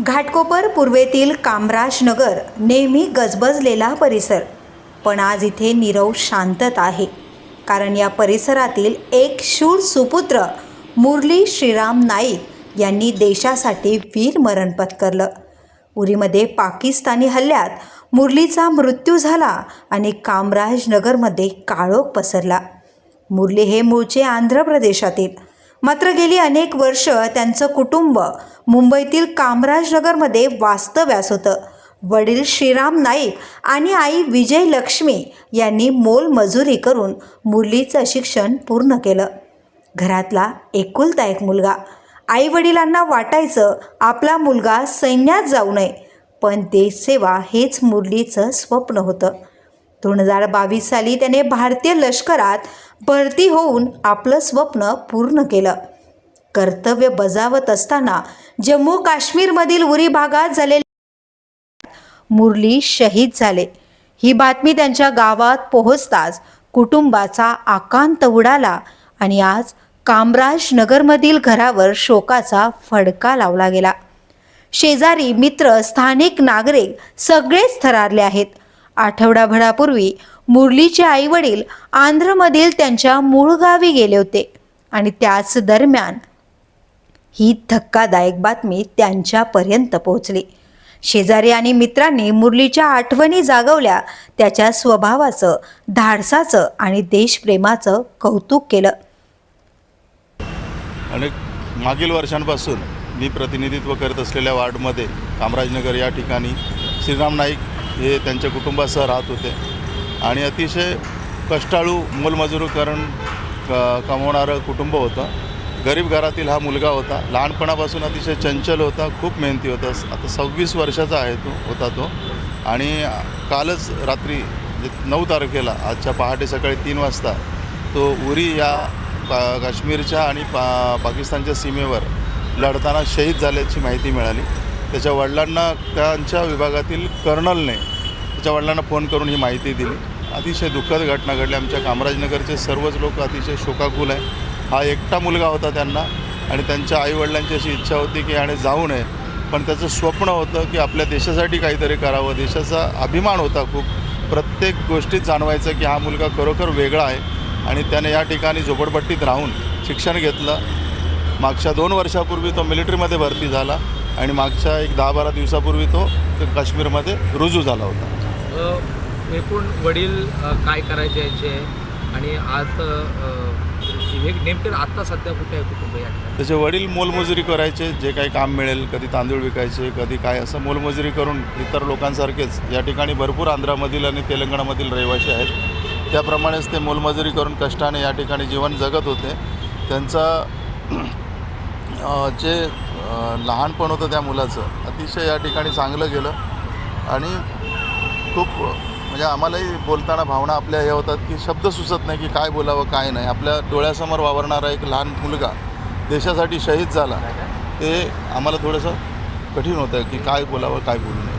घाटकोपर पूर्वेतील कामराजनगर नेहमी गजबजलेला परिसर. पण आज इथे नीरव शांतता आहे. कारण या परिसरातील एक शूर सुपुत्र मुरली श्रीराम नाईक यांनी देशासाठी वीरमरण पत्करलं. उरीमध्ये पाकिस्तानी हल्ल्यात मुरलीचा मृत्यू झाला आणि कामराजनगरमध्ये काळोख पसरला. मुरली हे मूळचे आंध्र प्रदेशातील. मात्र गेली अनेक वर्ष त्यांचं कुटुंब मुंबईतील कामराजनगरमध्ये वास्तव्यास होतं. वडील श्रीराम नाईक आणि आई विजय लक्ष्मी यांनी मोलमजुरी करून मुरलीचं शिक्षण पूर्ण केलं. घरातला एकुलता एक मुलगा. आई वडिलांना वाटायचं आपला मुलगा सैन्यात जाऊ नये पण देशसेवा हेच मुरलीचं स्वप्न होतं. दोन हजार बावीस साली त्याने भारतीय लष्करात भरती होऊन आपलं स्वप्न पूर्ण केलं. कर्तव्य बजावत असताना जम्मू काश्मीरमधील उरी भागात झालेल्या मुरली शहीद झाले. ही बातमी त्यांच्या गावात पोहोचताच कुटुंबाचा आकांत उडाला आणि आज कामराजनगरमधील घरावर शोकाचा फडका लावला गेला. शेजारी मित्र स्थानिक नागरिक सगळेच थरारले आहेत. आठवडाभरापूर्वी मुरलीचे आईवडील आंध्रमधील त्यांच्या मूळ गावी गेले होते आणि त्याच दरम्यान ही धक्कादायक बातमी त्यांच्यापर्यंत पोहोचली. शेजारी आणि मित्रांनी मुरलीच्या आठवणी जागवल्या. त्याच्या स्वभावाचं धाडसाचं आणि देशप्रेमाचं कौतुक केलं. आणि मागील वर्षांपासून मी प्रतिनिधित्व करत असलेल्या वार्डमध्ये कामराजनगर या ठिकाणी श्रीराम नाईक हे त्यांच्या कुटुंबासह राहत होते. आणि अतिशय कष्टाळू मोलमजुरीकरण क कमवणारं कुटुंब होतं. गरीब घरातील हा मुलगा होता. लहानपणापासून अतिशय चंचल होता खूप मेहनती होता. आता सव्वीस वर्षाचा आहे तो होता तो. आणि कालच रात्री म्हणजे नऊ तारखेला आजच्या पहाटे सकाळी तीन वाजता तो उरी या पा काश्मीरच्या आणि पा पाकिस्तानच्या सीमेवर लढताना शहीद झाल्याची माहिती मिळाली. त्याच्या वडिलांना त्यांच्या विभागातील कर्नलने त्याच्या वडिलांना फोन करून ही माहिती दिली. अतिशय दुःखद घटना घडली. आमच्या कामराजनगरचे सर्वच लोक अतिशय शोकाकुल आहे हा एकटा मुलगा होता त्यांना आणि त्यांच्या आईवडिलांची अशी इच्छा होती की याने जाऊ नये. पण त्याचं स्वप्न होतं की आपल्या देशासाठी काहीतरी करावं. देशाचा अभिमान होता खूप. प्रत्येक गोष्टीत जाणवायचं की हा मुलगा खरोखर वेगळा आहे आणि त्याने या ठिकाणी झोपडपट्टीत राहून शिक्षण घेतलं. मागच्या दोन वर्षापूर्वी तो मिलिटरीमध्ये भरती झाला आणि मागच्या एक दहा बारा दिवसापूर्वी तो काश्मीरमध्ये रुजू झाला होता. एकूण वडील काय करायचे आणि आज हे नेमकं आत्ता सध्या कुठे आहे कुटुंब या त्याचे वडील मोलमजुरी करायचे जे काही काम मिळेल कधी तांदूळ विकायचे कधी काय असं मोलमजुरी करून इतर लोकांसारखेच या ठिकाणी भरपूर आंध्रामधील आणि तेलंगणामधील रहिवासी आहेत. त्याप्रमाणेच ते मोलमजुरी करून कष्टाने या ठिकाणी जीवन जगत होते. त्यांचा जे लहानपण होतं त्या मुलाचं अतिशय या ठिकाणी चांगलं गेलं. आणि खूप म्हणजे आम्हालाही बोलताना भावना आपल्या हे होतात की शब्द सुचत नाही की काय बोलावं काय नाही. आपल्या डोळ्यासमोर वावरणारा एक लहान मुलगा देशासाठी शहीद झाला. ते आम्हाला थोडंसं कठीण होतं की काय बोलावं काय बोलू नये.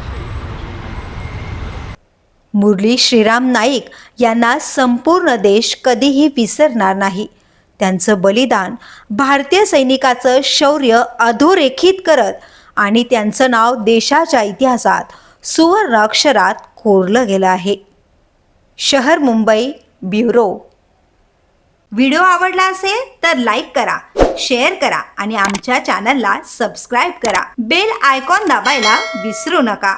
मुरली श्रीराम नाईक यांना संपूर्ण देश कधीही विसरणार नाही. त्यांचं बलिदान भारतीय सैनिकाचं शौर्य अधोरेखित करत आणि त्यांचं नाव देशाच्या इतिहासात सुवर्ण अक्षरात कोरलं गेलं आहे. शहर मुंबई ब्युरो. व्हिडिओ आवडला असेल तर लाईक करा शेअर करा आणि आमच्या चॅनलला सबस्क्राईब करा. बेल आयकॉन दाबायला विसरू नका.